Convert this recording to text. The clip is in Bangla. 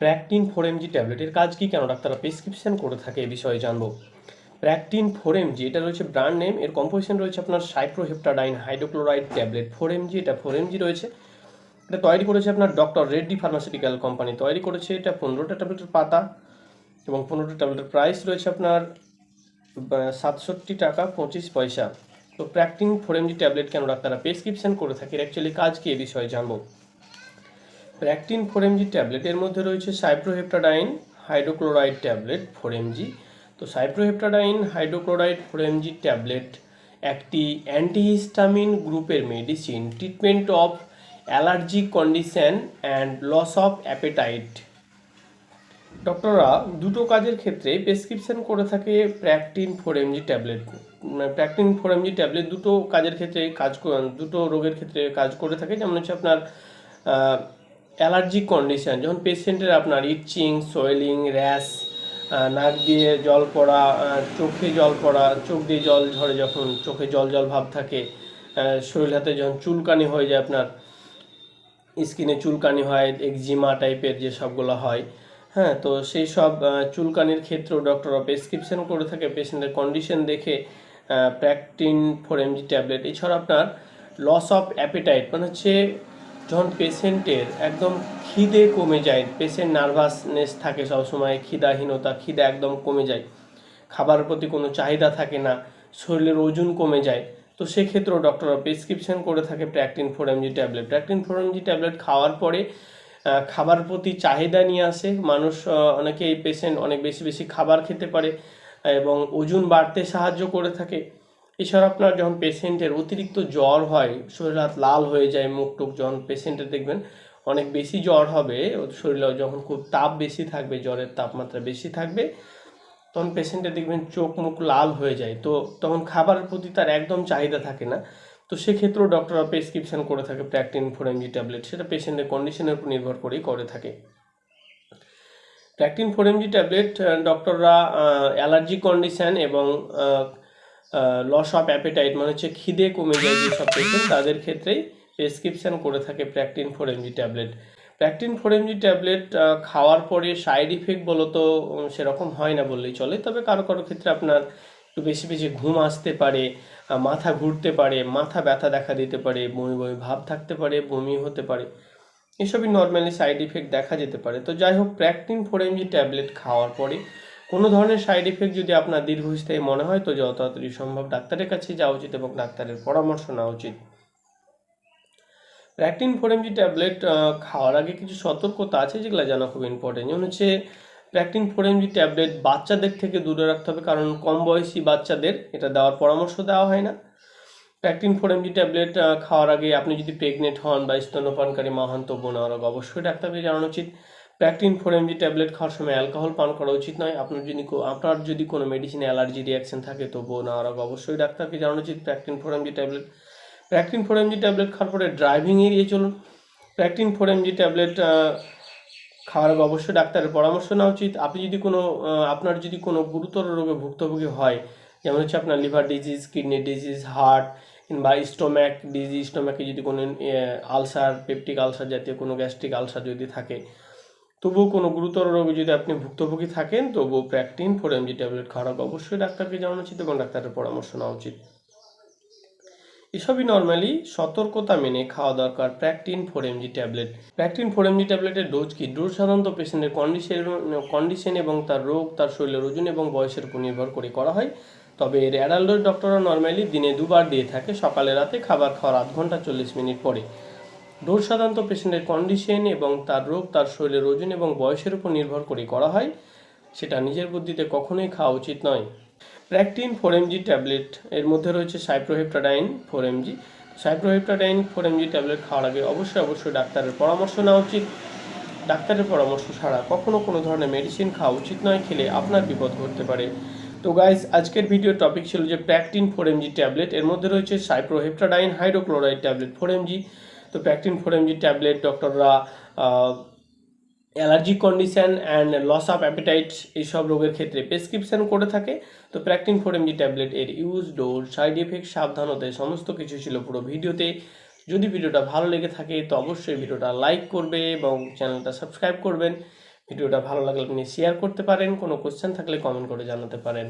প্র্যাকটিন ফোর এমজি ট্যাবলেটের কাজ কি? কেন ডাক্তাররা প্রেসক্রিপশন করে থাকে এ বিষয়ে জানব। প্র্যাকটিন ফোর এমজি এটা রয়েছে ব্র্যান্ড নেম এর কম্পোজিশন রয়েছে আপনার cyproheptadine hydrochloride tablet four mg এটা ফোর এমজি রয়েছে। এটা তৈরি করেছে আপনার ডক্টর রেড্ডি ফার্মাসিউটিক্যাল কোম্পানি তৈরি করেছে এটা পনেরোটা ট্যাবলেটের পাতা এবং পনেরোটা ট্যাবলেটের প্রাইস রয়েছে আপনার সাতষট্টি টাকা পঁচিশ পয়সা। তো প্র্যাকটিন ফোর এমজি ট্যাবলেট কেন ডাক্তাররা প্রেসক্রিপশন করে থাকে? অ্যাকচুয়ালি কাজ কি এ বিষয়ে জানব। প্র্যাকটিন ফোর এমজি ট্যাবলেট এর মধ্যে রয়েছে cyproheptadine hydrochloride tablet four mg তো cyproheptadine hydrochloride four mg tablet একটি অ্যান্টিহিস্টামিন গ্রুপের medicine treatment of allergic condition and loss of appetite ডক্টররা দুটো কাজের ক্ষেত্রে প্রেসক্রিপশন করে থাকে Practin four mg tablet Practin four mg tablet দুটো কাজের ক্ষেত্রে কাজ দুটো রোগের ক্ষেত্রে কাজ করে থাকে। যেমন হচ্ছে আপনার অ্যালার্জিক কন্ডিশন, যখন পেশেন্টের আপনার ইচিং সোয়েলিং, র্যাশ নাক দিয়ে জল পড়া চোখে জল পড়া, চোখ দিয়ে জল ঝরে যখন চোখে জল জল ভাব থাকে শরীর হাতে যখন চুলকানি হয়ে যায় আপনার, স্কিনে চুলকানি হয়, একজিমা টাইপের যে সবগুলো হয় হ্যাঁ তো সেই সব চুলকানির ক্ষেত্রেও ডক্টররা প্রেসক্রিপশন করে থাকে পেশেন্টের কন্ডিশন দেখে প্র্যাকটিন ফোর এমজি ট্যাবলেট এছাড়া আপনার লস অফ অ্যাপেটাইট মানে হচ্ছে যখন পেশেন্টের একদম খিদে কমে যায়, পেশেন্ট নার্ভাসনেস থাকে সবসময়, খিদাহীনতা, খিদে একদম কমে যায় খাবারের প্রতি কোনো চাহিদা থাকে না, শরীরের ওজন কমে যায়, তো সেক্ষেত্রেও ডক্টররা প্রেসক্রিপশন করে থাকে Practin four mg tablet Practin four mg tablet খাওয়ার পরে খাবার প্রতি চাহিদা নিয়ে আসে। মানুষ অনেকে এই পেশেন্ট অনেক বেশি বেশি খাবার খেতে পারে এবং ওজন বাড়তে সাহায্য করে থাকে। এছাড়া আপনার যখন পেশেন্টের অতিরিক্ত জ্বর হয়, শরীর হাত লাল হয়ে যায়, মুখ টুক যখন পেশেন্টের দেখবেন, অনেক বেশি জ্বর হবে শরীরে যখন খুব তাপ বেশি থাকবে, জ্বরের তাপমাত্রা বেশি থাকবে, তখন পেশেন্টের দেখবেন চোখ মুখ লাল হয়ে যায়। তো তখন খাবারের প্রতি তার একদম চাহিদা থাকে না। তো সেক্ষেত্রেও ডক্টররা প্রেসক্রিপশন করে থাকে প্র্যাকটিন ফোর এমজি ট্যাবলেট সেটা পেশেন্টের কন্ডিশনের উপর নির্ভর করেই করে থাকে। প্র্যাকটিন ফোর এমজি ট্যাবলেট ডক্টররা অ্যালার্জি কন্ডিশন এবং লস অফ অ্যাপেটাইট মানে হচ্ছে খিদে কমে যায় যেসব পেশেন্ট তাদের ক্ষেত্রেই প্রেসক্রিপশন করে থাকে Practin four mg tablet Practin four mg tablet খাওয়ার পরে সাইড ইফেক্ট বলো তো সেরকম হয় না বললেই চলে। তবে কারও কারও ক্ষেত্রে আপনার একটু বেশি বেশি ঘুম আসতে পারে মাথা ঘুরতে পারে, মাথা ব্যথা দেখা দিতে পারে, বমি বমি ভাব থাকতে পারে, বমি হতে পারে। এসবই নর্মালি সাইড ইফেক্ট দেখা যেতে পারে। তো যাই হোক প্র্যাকটিন ফোর এমজি ট্যাবলেট খাওয়ার পরে কোনো ধরনের সাইড ইফেক্ট যদি আপনার দীর্ঘস্থায়ী মনে হয়, তো যত তাড়াতাড়ি সম্ভব ডাক্তারের কাছে যাওয়া উচিত এবং ডাক্তারের পরামর্শ নেওয়া উচিত। প্র্যাকটিন ফোর এমজি ট্যাবলেট খাওয়ার আগে কিছু সতর্কতা আছে যেগুলো জানা খুব ইম্পর্টেন্ট যেমন হচ্ছে প্র্যাকটিন ফোর এমজি ট্যাবলেট বাচ্চাদের থেকে দূরে রাখতে হবে, কারণ কম বয়সী বাচ্চাদের এটা দেওয়ার পরামর্শ দেওয়া হয় না। প্র্যাকটিন ফোর এমজি ট্যাবলেট খাওয়ার আগে আপনি যদি প্রেগনেন্ট হন বা স্তন্যপানকারী মা হন অবশ্যই ডাক্তারকে জানানো উচিত। প্র্যাকটিন ফোর এমজি ট্যাবলেট খাওয়ার সময় অ্যালকোহল পান করা উচিত নয়। আপনার যদি আপনার যদি কোনো মেডিসিনে অ্যালার্জি রিয়াকশন থাকে, তবুও নেওয়ার আগে অবশ্যই ডাক্তারকে জানানো উচিত। Practin four mg tablet Practin four mg tablet খাওয়ার পরে ড্রাইভিং এড়িয়ে চলুন। প্র্যাকটিন ফোর এমজি ট্যাবলেট খাওয়ার আগে অবশ্যই ডাক্তারের পরামর্শ নেওয়া উচিত। আপনি যদি কোনো আপনার যদি কোনো গুরুতর রোগে ভুক্তভোগী হয়, যেমন হচ্ছে আপনার liver disease kidney disease heart কিংবা স্টোম্যাক ডিজিজ স্টোম্যাকে যদি কোনো আলসার পেপটিক আলসার জাতীয় কোনো গ্যাস্ট্রিক আলসার যদি থাকে তবুও কোনো গুরুতর রোগে যদি আপনি ভুক্তভোগী থাকেন, তবুও প্র্যাকটিন ফোর এমজি ট্যাবলেট খাওয়ার অবশ্যই ডাক্তারকে জানানো উচিত এবং ডাক্তারের পরামর্শ নেওয়া উচিত। এসবই নর্মালি সতর্কতা মেনে খাওয়া দরকার Practin four mg tablet Practin four mg ট্যাবলেটের ডোজ কি? ডোজ সাধারণত পেশেন্টের কন্ডিশন কন্ডিশন এবং তার রোগ, তার শরীরের ওজন এবং বয়সের উপর নির্ভর করে করা হয়। তবে এর অ্যাডাল্ট ডক্টররা নর্মালি দিনে দুবার দিয়ে থাকে, সকালে রাতে খাবার খাওয়ার আধ ঘণ্টা চল্লিশ মিনিট পরে। ডোজ সাধারণত পেশেন্টের কন্ডিশন এবং তার রোগ, তার শরীরের ওজন এবং বয়সের উপর নির্ভর করে করা হয়। সেটা নিজের বুদ্ধিতে কখনোই খাওয়া উচিত নয়। প্র্যাকটিন ফোর এমজি ট্যাবলেট এর মধ্যে রয়েছে cyproheptadine four mg cyproheptadine four mg tablet খাওয়ার আগে অবশ্যই অবশ্যই ডাক্তারের পরামর্শ নেওয়া উচিত। ডাক্তারের পরামর্শ ছাড়া কখনো কোনো ধরনের মেডিসিন খাওয়া উচিত নয়, খেলে আপনার বিপদ ঘটতে পারে। তো গাইস আজকের ভিডিও টপিক ছিল যে প্র্যাকটিন ফোর এমজি ট্যাবলেট এর মধ্যে রয়েছে cyproheptadine hydrochloride tablet four mg তো Practin four mg tablet ডক্টররা allergic condition and loss of appetite এইসব রোগের ক্ষেত্রে প্রেসক্রিপশন করে থাকে। তো প্র্যাকটিন ফোর এমজি ট্যাবলেট এর ইউজ ডোজ সাইড এফেক্ট সাবধানতা সমস্ত কিছু ছিল পুরো ভিডিওতে। যদি ভিডিওটা ভালো লেগে থাকে, তো অবশ্যই ভিডিওটা লাইক করবে এবং চ্যানেলটা সাবস্ক্রাইব করবেন। ভিডিওটা ভালো লাগলে আপনি শেয়ার করতে পারেন। কোনো কোশ্চেন থাকলে কমেন্ট করে জানাতে পারেন।